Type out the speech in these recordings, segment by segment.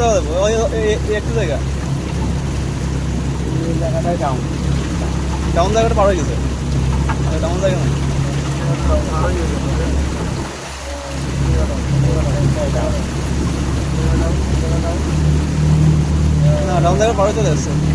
যাবে ওই একটু জায়গা ডাউন ডাউন জায়গাটা পার হয়ে গেছে ডাউন জায়গা নাই না ডাউন জায়গা চলে যাচ্ছে।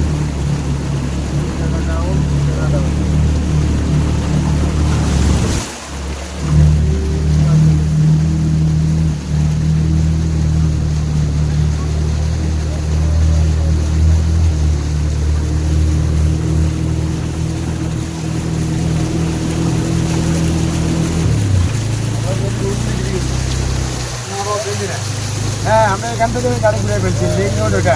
হ্যাঁ আমরা এখান থেকে গাড়ি ঘুরে ফেলছি লিঙ্ক রোড ওটা।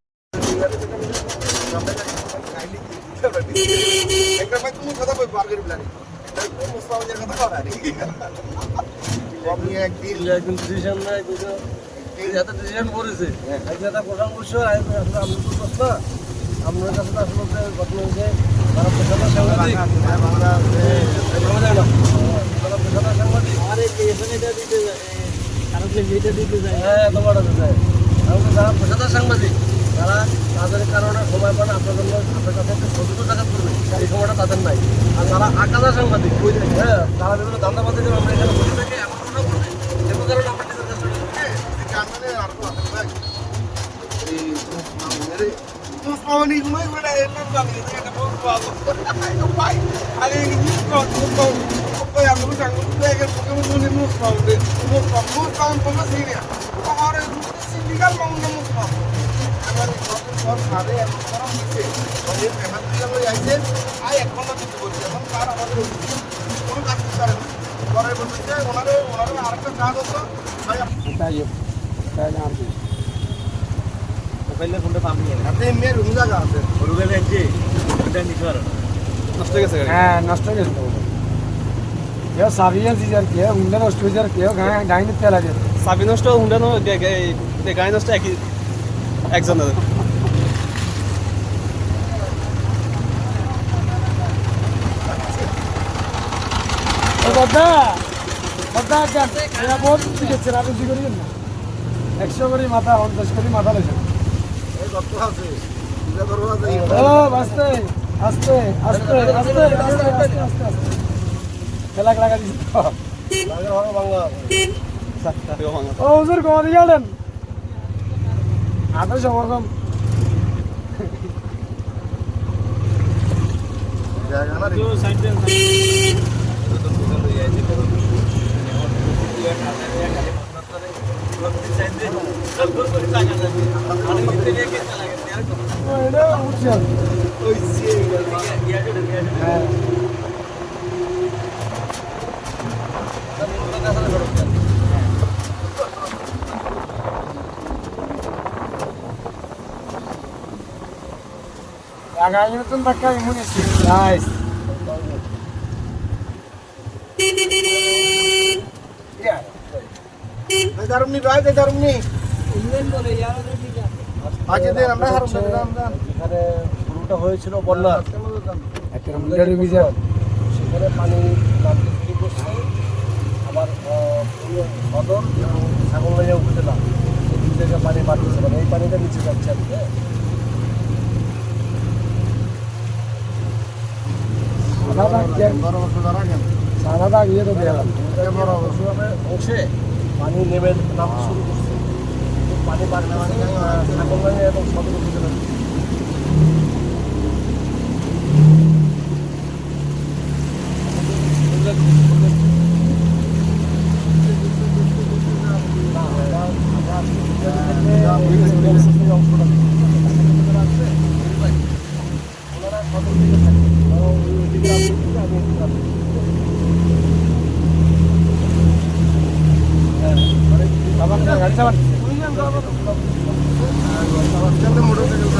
একজন ডিসিশন নাই। বুঝো? এই যাতে ডিসিশন করেছে এক যাতে প্রধান করছে আমি তো কথা আপনার কাছে আসলে ঘটনা হয়েছে তারা সাংবাদিক। তারা তাদের কারণে সময় পান আপনার জন্য আপনার কাছে একটা সতর্ক টাকা করবে এই সময়টা তাদের নাই। আর যারা আকাদা সাংবাদিক হ্যাঁ তারা বিভিন্ন ধান্দাবাদী আমরা এখানে বসে থাকি, এমন কোনো করবে যেমন কারণে আমরা নিজের alguns alunos pegam porque não nos mostram, nos mostram como assim, né? Agora, se liga para onde nos mostram. Agora, enquanto só sabe, é muito para você. Olha, é mais que eu ia dizer, aí é quando eu te vou dizer, não para, mas eu não gasto para mim. Agora eu vou dizer, ওনারে ওনারে আরেকটা কাজ আছে ভাই তাই তাই আর কি মোবাইলে ফোনটা পাবনি আপনি মেয়ের রুম জায়গা আছে রুমে বেঞ্চে ওটা নিতে পারো নষ্ট হয়ে গেছে হ্যাঁ নষ্ট হয়ে গেছে কেউ সাবিয়ান সিজার কেউ হুন্ডা নষ্ট হয়ে যার কেউ গাড়ি তেল আছে সাবি নষ্ট হুন্ডা গাড়ি নষ্ট একই একজনের দাদা দাদা যান এরা বহুত শিখেছে আপনি কি করিবেন না একশো করে মাথা পঞ্চাশ করে মাথা লেছেন আস্তে আস্তে খেলাক লাগা দিছি ও হুজুর কমা দিয়ে গেলেন আদর্শ মরকম ওই Agora eu tô na casa município. Nice. দারুমনি ভাই দারুমনি আজকে দিন আমরা এখানে হয়েছিল একটা সেখানে পানি এই পানি বাড়তেছে মানে এই পানিটা নিচে যাচ্ছে আর সাদাটা গিয়ে তো দেখালাম পানি নেমে নামা শুরু করছে। পানি পার নেওয়া এবং সদর মোটরসাইকেল